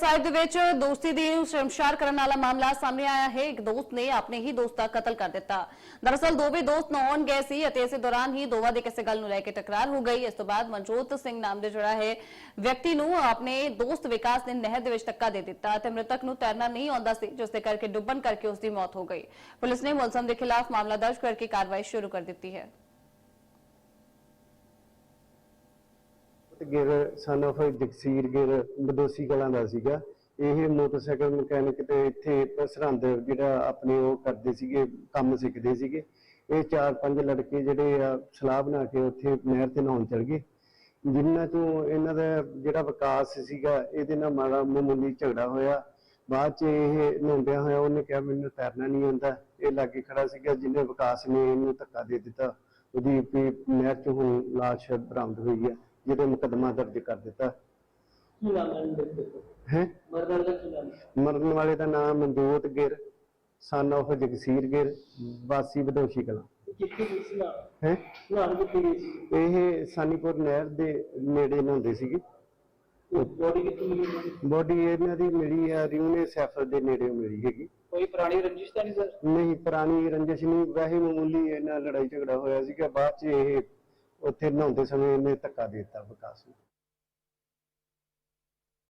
ਸਾਹਿਬ ਦੇ ਵਿੱਚ ਦੋਸਤੀ ਦੀ ਸ਼ਰਮਸ਼ਾਰ ਕਰਨ ਵਾਲਾ ਮਾਮਲਾ ਸਾਹਮਣੇ ਆਇਆ ਹੈ। ਇੱਕ ਦੋਸਤ ਨੇ ਆਪਣੇ ਹੀ ਦੋਸਤ ਦਾ ਕਤਲ ਕਰ ਦਿੱਤਾ। ਦਰਅਸਲ ਦੋਵੇਂ ਦੋਸਤ ਨਹਾਉਣ ਗਏ ਸੀ ਅਤੇ ਇਸੇ ਦੌਰਾਨ ਹੀ ਦੋਵਾਂ ਦੇ ਕਿਸੇ ਗੱਲ ਨੂੰ ਲੈ ਕੇ ਟਕਰਾਰ ਹੋ ਗਈ। ਇਸ ਤੋਂ ਬਾਅਦ ਮਨਜੋਤ ਸਿੰਘ ਨਾਮ ਦੇ ਜਿਹੜਾ ਹੈ। ਵਿਅਕਤੀ ਨੂੰ ਆਪਣੇ ਦੋਸਤ ਵਿਕਾਸ ਨੇ ਨਹਿਰ ਦੇ ਵਿੱਚ ਧੱਕਾ ਦੇ ਦਿੱਤਾ ਤੇ ਮ੍ਰਿਤਕ ਨੂੰ ਤੈਰਨਾ ਨਹੀਂ ਆਉਂਦਾ ਸੀ, ਜਿਸ ਦੇ ਕਰਕੇ ਡੁੱਬਣ ਕਰਕੇ ਉਸ ਦੀ ਮੌਤ ਹੋ ਗਈ। ਪੁਲਿਸ ਨੇ ਮੁਲਜ਼ਮ ਦੇ ਖਿਲਾਫ ਮਾਮਲਾ ਦਰਜ ਕਰਕੇ ਕਾਰਵਾਈ ਸ਼ੁਰੂ ਕਰ ਦਿੱਤੀ ਹੈ। ਗਿਰ ਸਨ of ਜਗਸੀਰ ਗਿਰ ਬਦੋਸੀ ਕਲਾਂ ਦਾ ਸੀਗਾ। ਇਹ ਮੋਟਰਸਾਈਕਲ ਮਕੈਨਿਕ ਤੇ ਇੱਥੇ ਸਰਹੰਦ ਜਿਹੜਾ ਆਪਣੇ ਉਹ ਕਰਦੇ ਸੀਗੇ, ਕੰਮ ਸਿੱਖਦੇ ਸੀਗੇ। ਇਹ ਚਾਰ ਪੰਜ ਲੜਕੇ ਜਿਹੜੇ ਆ, ਸਲਾਹ ਬਣਾ ਕੇ ਉੱਥੇ ਨਹਿਰ ਤੇ ਨਹਾਉਣ ਚਲ ਗਏ। ਜਿੰਨਾਂ ਤੋਂ ਇਹਨਾਂ ਦਾ ਜਿਹੜਾ ਵਿਕਾਸ ਸੀਗਾ, ਇਹਦੇ ਨਾਲ ਮਾੜਾ ਮਾਮੂਲੀ ਝਗੜਾ ਹੋਇਆ। ਬਾਅਦ ਚ ਇਹ ਨਹਾਉਂਦਿਆਂ ਹੋਇਆ ਉਹਨੇ ਕਿਹਾ, ਮੈਨੂੰ ਤੈਰਨਾ ਨਹੀਂ ਆਉਂਦਾ। ਇਹ ਲਾਗੇ ਖੜਾ ਸੀਗਾ, ਜਿਹਨੇ ਵਿਕਾਸ ਨੇ ਇਹਨੂੰ ਧੱਕਾ ਦੇ ਦਿੱਤਾ। ਉਹਦੀ ਨਹਿਰ ਚ ਹੁਣ ਲਾਸ਼ ਬਰਾਮਦ ਹੋਈ ਹੈ ਜਿਹਦੇ ਮੁਕੱਦਮਾ ਦਰਜ ਕਰ ਦਿੱਤਾ। ਕੀ ਨਾਮ ਹੈ? ਇਹਦੇ ਦੇਖੋ ਹੈ ਮਰਦਰ ਦਾ ਕੀ ਨਾਮ ਹੈ ਮਰਨ ਵਾਲੇ ਦਾ ਨਾਮ ਮਨਜੋਤ ਗਿਰ ਸਨ of ਜਗਸੀਰ ਗਿਰ ਵਾਸੀ ਬਦੋਸ਼ੀ ਕਲਾਂ। ਕਿੱਥੇ ਗਈ ਸੀ ਨਾ ਹੈ? ਨਾ ਕਿੱਥੇ ਗਈ ਸੀ ਇਹ ਸਾਨੀਪੁਰ ਨਹਿਰ ਦੇ ਨੇੜੇ ਨਹਾਉਂਦੇ ਸੀਗੇ। ਬੋਡੀ ਕਿੱਥੇ ਮਿਲੀ ਇਹਨਾਂ ਦੀ? ਬੋਡੀ ਇਹਨਾਂ ਦੀ ਮਿਲੀ ਆ ਰਿਊਨੇ ਸੈਫਰ ਦੇ ਨੇੜੇ ਮਿਲੀ ਹੈਗੀ। ਕੋਈ ਪੁਰਾਣੀ ਰੰਜਿਸ਼ ਤਾਂ ਨਹੀਂ ਸਰ? ਨਹੀਂ ਪੁਰਾਣੀ ਰੰਜਿਸ਼ ਨਹੀਂ ਵੈਸੇ ਮਾਮੂਲੀ ਇਹਨਾਂ ਲੜਾਈ ਝਗੜਾ ਹੋਇਆ ਸੀਗਾ ਬਾਅਦ ਚ ਇਹ ਉੱਥੇ ਨਹਾਉਂਦੇ ਸਮੇਂ ਇਹਨੇ ਧੱਕਾ ਦੇ ਦਿੱਤਾ ਵਿਕਾਸ ਨੂੰ।